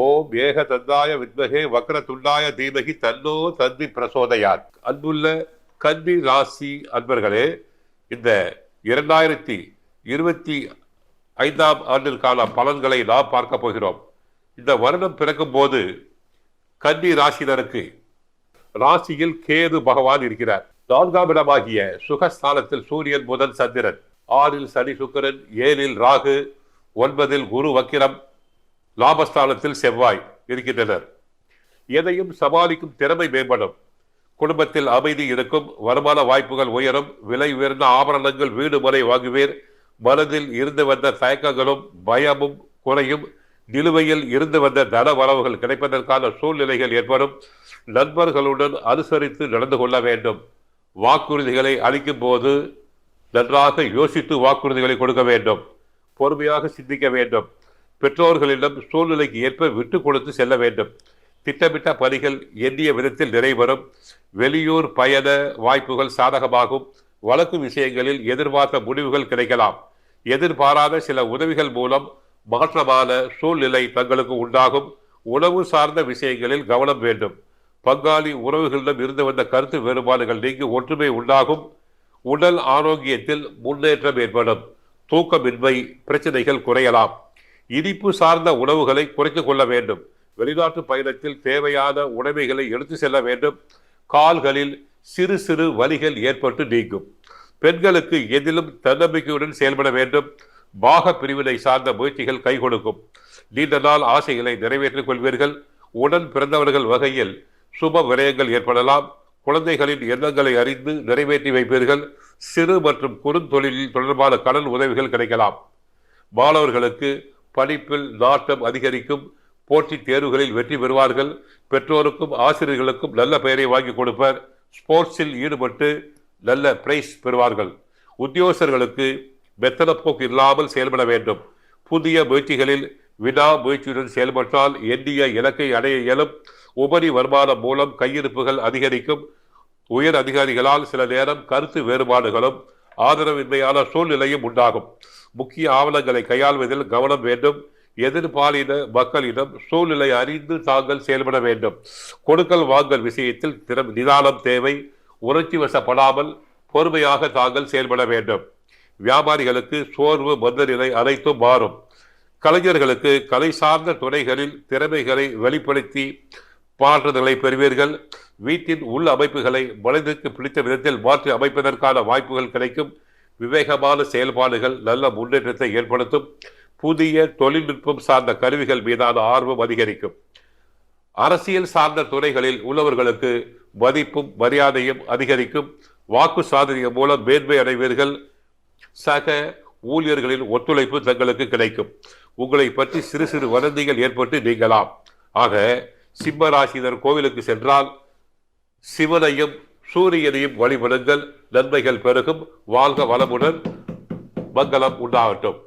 ஓம் ஏக தந்தாய வித்மகே வக்ர துண்டாய தீமகி தன்னோ தந்தி பிரசோதையார் அன்புள்ள கல்வி ராசி அன்பர்களே இந்த இரண்டாயிரத்தி இருபத்தி ஐந்தாம் ஆண்டிற்கான பலன்களை நாம் பார்க்க போகிறோம். இந்த வருடம் பிறக்கும் போது கன்னி ராசினருக்கு ராசியில் கேது பகவான் இருக்கிறார். நான்காம் இடமாகிய சுகஸ்தானத்தில் சூரியன் புதன் சந்திரன் ஆறில் சனி சுக்கிரன் ஏழில் ராகு ஒன்பதில் குரு வக்கிரம் லாபஸ்தானத்தில் செவ்வாய் இருக்கின்றனர். எதையும் சமாளிக்கும் திறமை மேம்படும். குடும்பத்தில் அமைதி இருக்கும் வருமான வாய்ப்புகள் உயரும் விலை உயர்ந்த ஆபரணங்கள் வீடு முறை வாங்குவீர் மனதில் இருந்து வந்த தயக்கங்களும் பயமும் குறையும் நிலுவையில் இருந்து வந்த தன வரவுகள் கிடைப்பதற்கான சூழ்நிலைகள் ஏற்படும். நண்பர்களுடன் அனுசரித்து நடந்து கொள்ள வேண்டும். வாக்குறுதிகளை அளிக்கும் போது நன்றாக யோசித்து வாக்குறுதிகளை கொடுக்க வேண்டும். பொறுமையாக சிந்திக்க வேண்டும். பெற்றோர்களிடம் சூழ்நிலைக்கு ஏற்ப விட்டு கொடுத்து செல்ல வேண்டும். திட்டமிட்ட பணிகள் எண்ணிய விதத்தில் நிறைவரும் வெளியூர் பயண வாய்ப்புகள் சாதகமாகும். வழக்கு விஷயங்களில் எதிர்பார்த்த முடிவுகள் கிடைக்கலாம். எதிர்பாராத சில உதவிகள் மூலம் மாற்றமான சூழ்நிலை தங்களுக்கு உண்டாகும். உணவு சார்ந்த விஷயங்களில் கவனம் வேண்டும். பங்காளி உறவுகளிடம் இருந்து வந்த கருத்து வேறுபாடுகள் நீங்கி ஒற்றுமை உண்டாகும். உடல் ஆரோக்கியத்தில் முன்னேற்றம் ஏற்படும். தூக்கமின்மை பிரச்சனைகள் குறையலாம். இனிப்பு சார்ந்த உணவுகளை குறைத்து கொள்ள வேண்டும். வெளிநாட்டு பயணத்தில் தேவையான உடைமைகளை எடுத்து செல்ல வேண்டும். கால்களில் சிறு சிறு வலிகள் ஏற்பட்டு நீங்கும். பெண்களுக்கு எதிலும் தன்னம்பிக்கையுடன் செயல்பட வேண்டும். பாக பிரிவினை சார்ந்த முயற்சிகள் கை கொடுக்கும். நீண்ட நாள் ஆசைகளை நிறைவேற்றிக் கொள்வீர்கள். உடன் பிறந்தவர்கள் வகையில் சுப விரயங்கள் ஏற்படலாம். குழந்தைகளின் எண்ணங்களை அறிந்து நிறைவேற்றி வைப்பீர்கள். சிறு மற்றும் குறுந்தொழிலில் தொடர்பான கடன் உதவிகள் கிடைக்கலாம். மாணவர்களுக்கு படிப்பில் நாட்டம் அதிகரிக்கும் போட்டித் தேர்வுகளில் வெற்றி பெறுவார்கள். பெற்றோருக்கும் ஆசிரியர்களுக்கும் நல்ல பெயரை வாங்கி கொடுப்பர். ஸ்போர்ட்ஸில் ஈடுபட்டு நல்ல பிரைஸ் பெறுவார்கள். உத்தியோகஸ்தர்களுக்கு மெத்தனப்போக்கு இல்லாமல் செயல்பட வேண்டும். புதிய முயற்சிகளில் வினா முயற்சியுடன் செயல்பட்டால் எண்ணிய இலக்கை அடைய இயலும். உபரி வருமானம் மூலம் கையிருப்புகள் அதிகரிக்கும். உயர் அதிகாரிகளால் சில நேரம் கருத்து வேறுபாடுகளும் ஆதரவின்மையான சூழ்நிலையும் உண்டாகும். முக்கிய ஆவணங்களை கையாள்வதில் கவனம் வேண்டும். எதிர்பாலின மக்களிடம் சூழ்நிலை அறிந்து தாங்கள் செயல்பட வேண்டும். கொடுக்கல் வாங்கல் விஷயத்தில் திறம் நிதானம் தேவை. உணர்ச்சி வசப்படாமல் பொறுமையாக தாங்கள் செயல்பட வேண்டும். வியாபாரிகளுக்கு சோர்வு மந்தநிலை அனைத்தும் மாறும். கலைஞர்களுக்கு கலை சார்ந்த துறைகளில் திறமைகளை வெளிப்படுத்தி பாராட்டுதலை பெறுவீர்கள். வீட்டின் உள் அமைப்புகளை மனிதனுக்கு பிடித்த விதத்தில் மாற்றி அமைப்பதற்கான வாய்ப்புகள் கிடைக்கும். விவேகமான செயல்பாடுகள் நல்ல முன்னேற்றத்தை ஏற்படுத்தும். புதிய தொழில்நுட்பம் சார்ந்த கருவிகள் மீதான ஆர்வம் அதிகரிக்கும். அரசியல் சார்ந்த துறைகளில் உள்ளவர்களுக்கு மதிப்பும் மரியாதையும் அதிகரிக்கும். வாக்கு சாதனையின் மூலம் மேன்மை அடைவீர்கள். சக ஊழியர்களின் ஒத்துழைப்பு தங்களுக்கு கிடைக்கும். உங்களை பற்றி சிறு சிறு வதந்திகள் ஏற்பட்டு நீங்கலாம். ஆக சிம்ம ராசினர் கோவிலுக்கு சென்றால் சிவனையும் சூரியனையும் வழிபடுங்கள். நன்மைகள் பெருகும். வாழ்க வளமுடன். மங்களம் உண்டாகட்டும்.